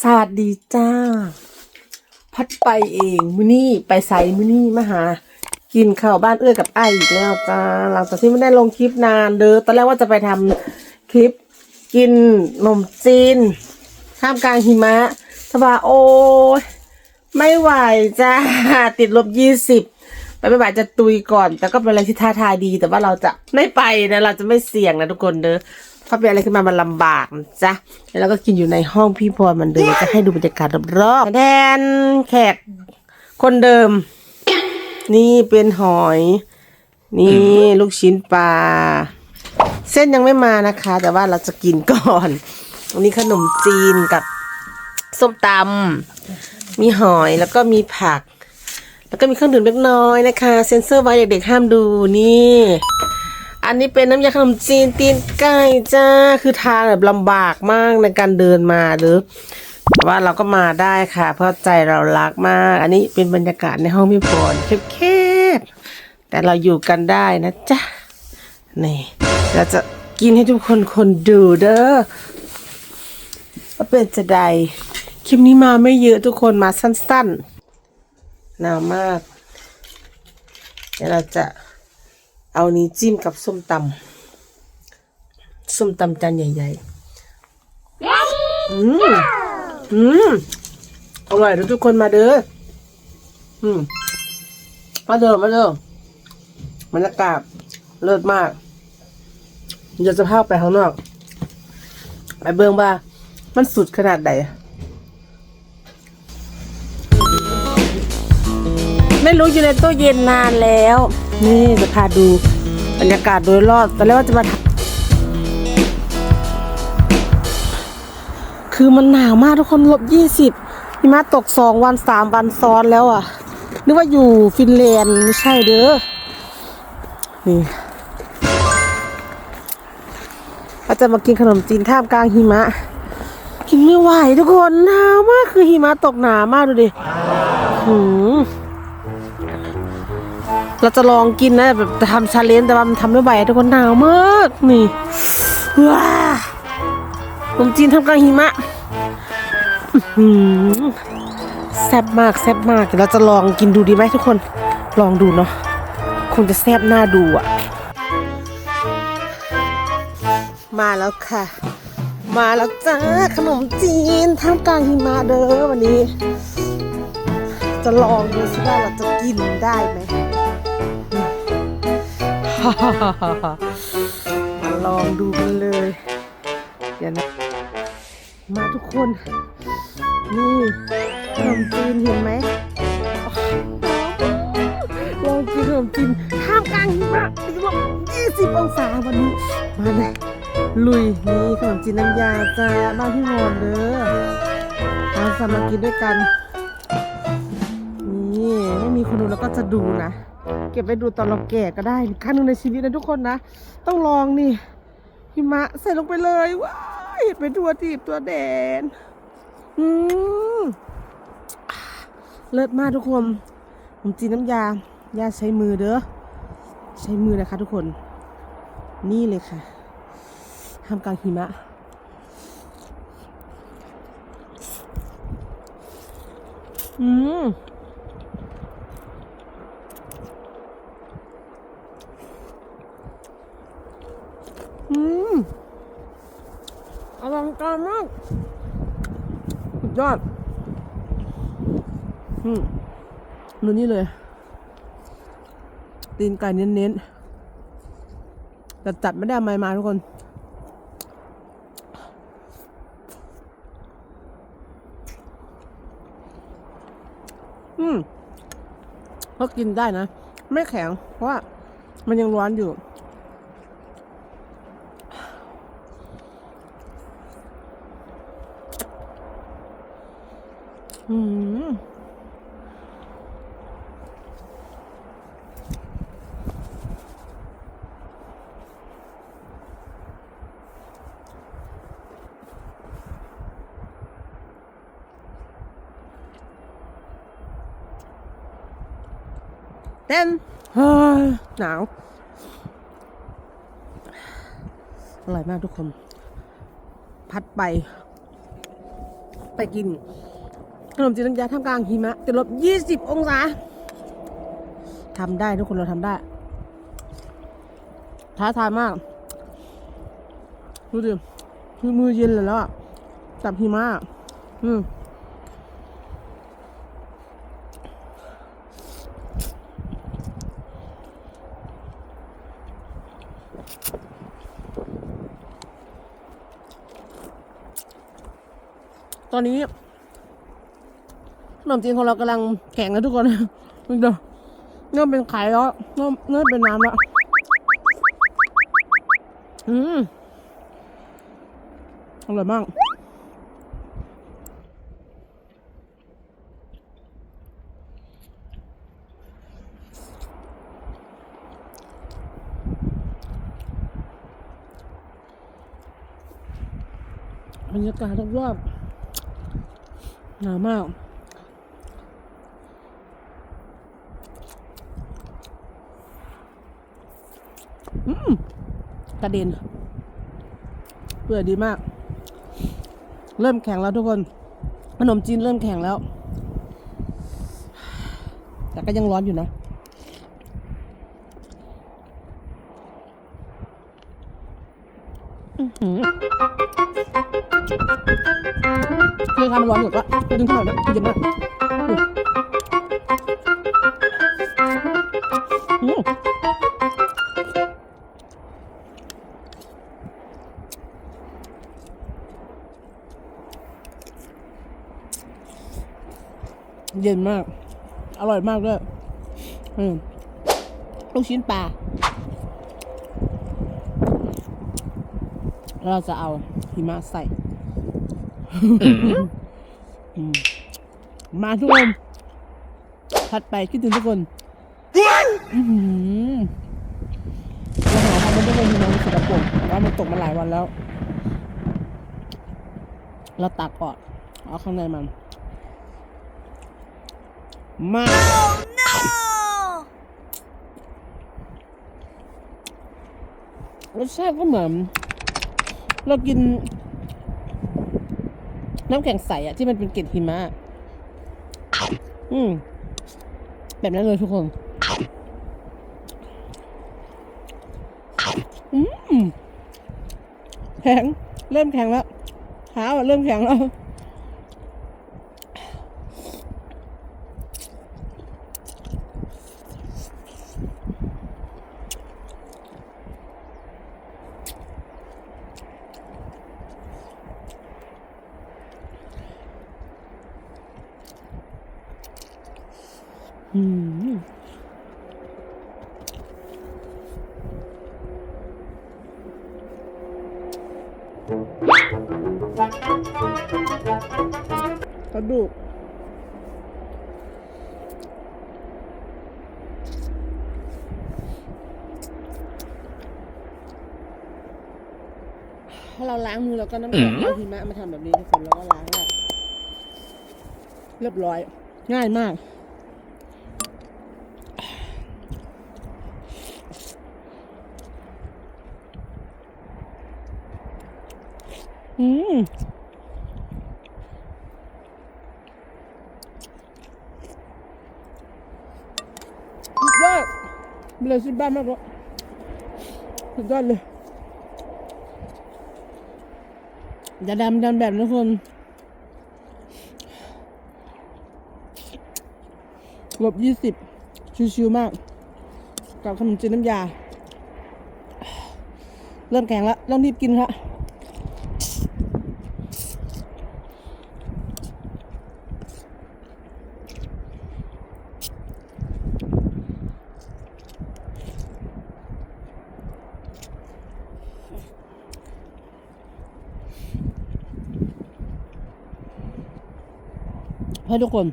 สวัสดีจ้า พัดไปเองมือนี้ไปใส่มือนี้มาหา กินข้าวบ้านเอื้อกับไอ้อีกแล้วจ้า หลังจากที่ไม่ได้ลงคลิปนานเด้อตอนแรกว่าจะไปทำคลิปกินนมจีนท่ามกลางหิมะทว่าโอ้ยไม่ไหวจ้าติดลบยี่สิบไปไม่ไหวจะตุยก่อน แต่ก็เป็นอะไรที่ท้าทายดี แต่ว่าเราจะไม่ไปนะเราจะไม่เสี่ยงนะทุกคนเด้อ เพราเป็นอะไรขึ้นมามันลำบากนะจ้ะแล้วเราก็กินอยู่ในห้องพี่พรมันเดิมจะให้ดูบรรยากาศรอบๆแทนแขกคนเดิม นี่เป็นหอย นี่ลูกชิ้นปลา เส้นยังไม่มานะคะ แต่ว่าเราจะกินก่อนอันนี้ขนมจีนกับส้มตำมีหอยแล้วก็มีผัก แล้วก็มีเครื่องดื่มเล็กน้อยนะคะ เซ็นเซอร์ไว้เด็กๆห้ามดูนี่ อันนี้เป็นน้ำยาขนมจีนตีนไก่จ้า คือทานแบบลำบากมากในการเดินมาหรือแต่ว่าเราก็มาได้ค่ะ เพราะใจเรารักมาก อันนี้เป็นบรรยากาศในห้องพี่พรแคบๆแต่เราอยู่กันได้นะจ๊ะ นี่เราจะกินให้ทุกคนคนดูเด้อว่าเป็นจะใดคลิปนี้มาไม่เยอะทุกคนมาสั้นๆหนาวมาก เดี๋ยวเราจะ เอานี้จิ้มกับส้มตำส้มตำจานใหญ่ๆ อืมอืมอร่อยทุกคนมาเด้อ อืมมาเด้อมาเด้อบรรยากาศเลิศมากเดี๋ยวจะพาไปข้างนอก ไปเบิ่งว่า มันสุดขนาดไหนไม่รู้อยู่ในตู้เย็นนานแล้ว นี่จะพาดูบรรยากาศโดยรอบตอนแรกว่าจะมาถ่ายคือมันหนาวมากทุกคนลบยี่สิบหิมะตกสองวันสามวันซ้อนแล้วอะ นึกว่าอยู่ฟินแลนด์ไม่ใช่เด้อ นี่เราจะมากินขนมจีนท่ามกลางหิมะ กินไม่ไหวทุกคนหนาวมากคือหิมะตกหนามากดูดิหืม เราจะลองกินนะแบบจะทำชาเลนจ์แต่ว่ามันทำไม่ไหวทุกคนหนาวมากนี่ว้าขนมจีนทำกลางหิมะแซ่บมากแซ่บมากเดี๋ยวเราจะลองกินดูดีไหมทุกคนลองดูเนาะคงจะแซ่บหน้าดูอะมาแล้วค่ะ มาแล้วจ้าขนมจีนท่ามกลางหิมะเด้อวันนี้ จะลองดูสิว่าเราจะกินได้ไหม ลองดูกันเลย เดี๋ยวนะ มาทุกคน นี่ขนมจีนเห็นไหมลองกินขนมจีนท่ามกลางหิมะติดลบ20องศาวันนี้ มาเลยลุยนี่ขนมจีนน้ำยาจ้าบ้านพี่มอนเด้อมาสามากินด้วยกัน มีคนดูแล้วก็จะดูนะ เก็บไปดูตอนเราแก่ก็ได้ครั้งหนึ่งในชีวิตนะทุกคนนะ ต้องลองนี่หิมะใส่ลงไปเลยว้ายเป็นตัวตีบตัวแดนอืมเลิศมากทุกคนผมจีนน้ำยายาใช้มือเด้อใช้มือนะคะทุกคน นี่เลยค่ะห้ามกลางหิมะอืม อืมอลังการ มากสุดยอด อืมดูนี่เลย ตีนไก่เน้นๆแต่จัดไม่ได้เอาไม้มาทุกคนอืมก็กินได้นะ ไม่แข็ง เพราะว่ามันยังร้อนอยู่ อืมเต้นเฮ้ยหนาว อร่อยมากทุกคน พัดไป ไปกิน ขนมจีนน้ำยาท่ามกลางหิมะติดลบ20องศาทำได้ทุกคนเราทำได้ ท้าทายมาก ดูดิคือมือเย็นเลยแล้วอะจับหิมะอะอืมตอนนี้ ขนมจีนของเรากำลังแข็งนะทุกคนดูดิเริ่มเป็นไข่แล้วเริ่มเริ่มเป็นน้ำแล้ว อืมอร่อยมากบรรยากาศรอบๆหนาวมาก อืม กระเด็น เปื่อยดีมาก เริ่มแข็งแล้วทุกคนขนมจีนเริ่มแข็งแล้ว แต่ก็ยังร้อนอยู่นะอื้อหือคือทำมันร้อนอยู่ก็ดึงเข้าหน่นะเย็นมาก เย็นมาก อร่อยมากด้วยอืมลูกชิ้นปลาเราจะเอาหิมะใส่อืมมาทุกคนถัดไปคิดถึงทุกคนอื้อหือเราหาทำไม่ได้เลยหิมะในสุดปงว่ามันตกมาหลายวันแล้ว เราตักออกเอาข้างในมัน มารสชาติก็เหมือน เรากิน น้ำแข็งใสอะที่มันเป็นเกล็ดหิมะ อืม แบบนั้นเลยทุกคน อืมแข็ง เริ่มแข็งแล้วเท้าเริ่มแข็งแล้ว อืมกระดูกถ้าเราล้างมือแล้วก็น้ำแข็งเอาหิมะมาทำแบบนี้ทุกคนแล้วก็ล้างแล้วเรียบร้อย ง่ายมาก อืมยอดเบลสิบ้านมากเลยสุดยอดเลยอย่าดำดันแบบนะคนลบยี่สิบชิวๆมาก กับขนมจีนน้ำยา เริ่มแข็งแล้วต้องรีบกินค่ะ ให้ทุกคน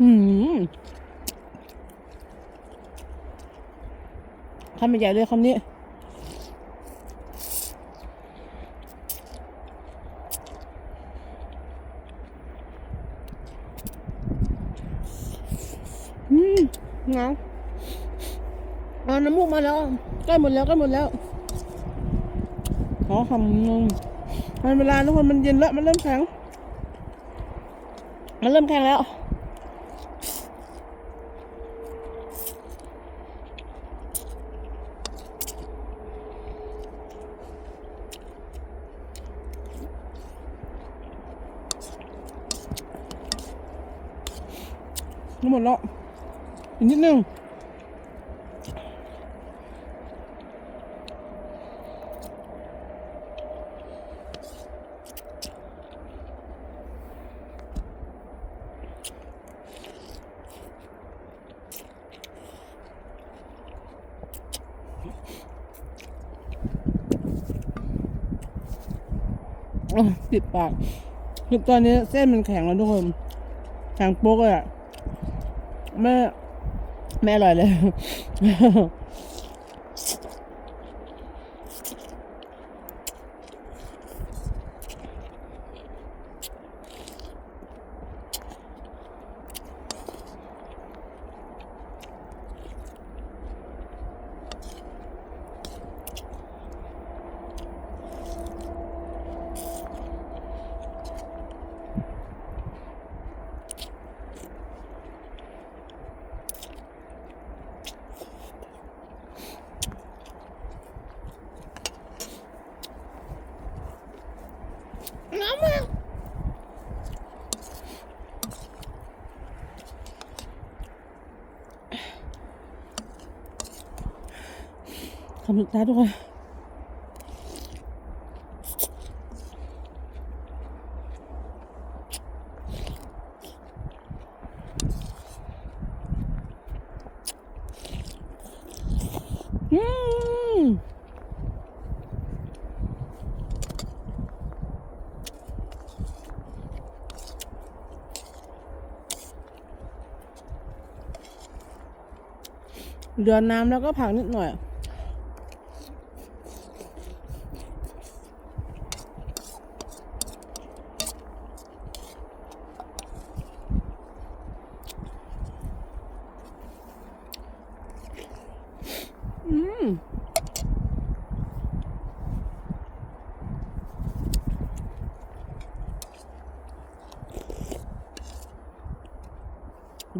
อืมคำใหญ่เลยคำนี้อืมเงาเอาน้ำมูกมาแล้วใกล้หมดแล้วใกล้หมดแล้ว ขอคำนึงมันเวลาทุกคนมันเย็นแล้ว มันเริ่มแข็ง มันเริ่มแข็งแล้วนี่หมดแล้วอีกนิดนึง ติดปากคือตอนนี้เส้นมันแข็งแล้วทุกคนแข็งโป๊กเลยอะแม่ไม่อร่อยเลย คำสุดท้ายทุกคนอืมเดือนน้ำแล้วก็ผักนิดหน่อย อืม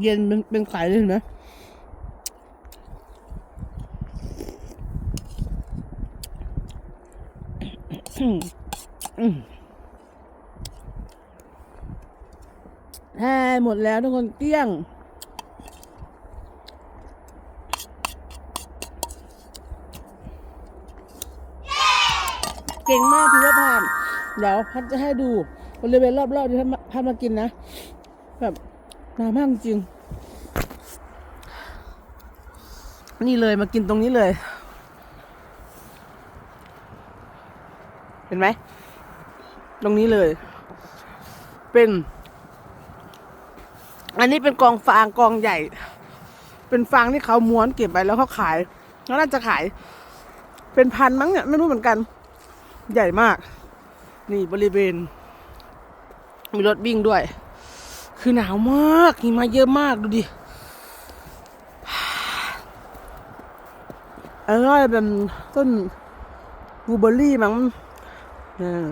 เย็นเป็นเป็นไข่เลยเห็นไหมแฮ่หมดแล้วทุกคนเกลี้ยง เก่งมากถือว่าผ่าน เดี๋ยวพัดจะให้ดูบริเวณรอบๆที่พัดมากินนะ แบบ นามากจริง นี่เลยมากินตรงนี้เลย เห็นไหม ตรงนี้เลย เป็น อันนี้เป็นกองฟางกองใหญ่ เป็นฟางที่เขาม้วนเก็บไปแล้วเขาขายแล้วน่าจะขาย เป็นพันมั้งเนี่ยไม่รู้เหมือนกัน ใหญ่มาก นี่บริเวณ มีรถวิ่งด้วย คือหนาวมากหิมะเยอะมากดูดิอร่อยเป็นต้นบูเบอรี่มั้งเออ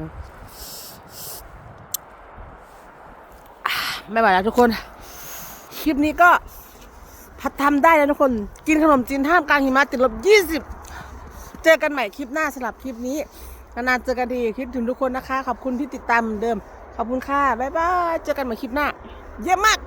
อะไม่ไหวแล้วทุกคน คลิปนี้ก็พัดทำได้แล้วทุกคน กินขนมจีนท่ามกลางหิมะติดลบยี่สิบเจอกันใหม่คลิปหน้าสำหรับคลิปนี้ นานๆเจอกันดีคิดถึงทุกคนนะคะ ขอบคุณที่ติดตามเหมือนเดิม ขอบคุณค่ะ บ๊ายบาย เจอกันใหม่คลิปหน้า เยี่ยมมาก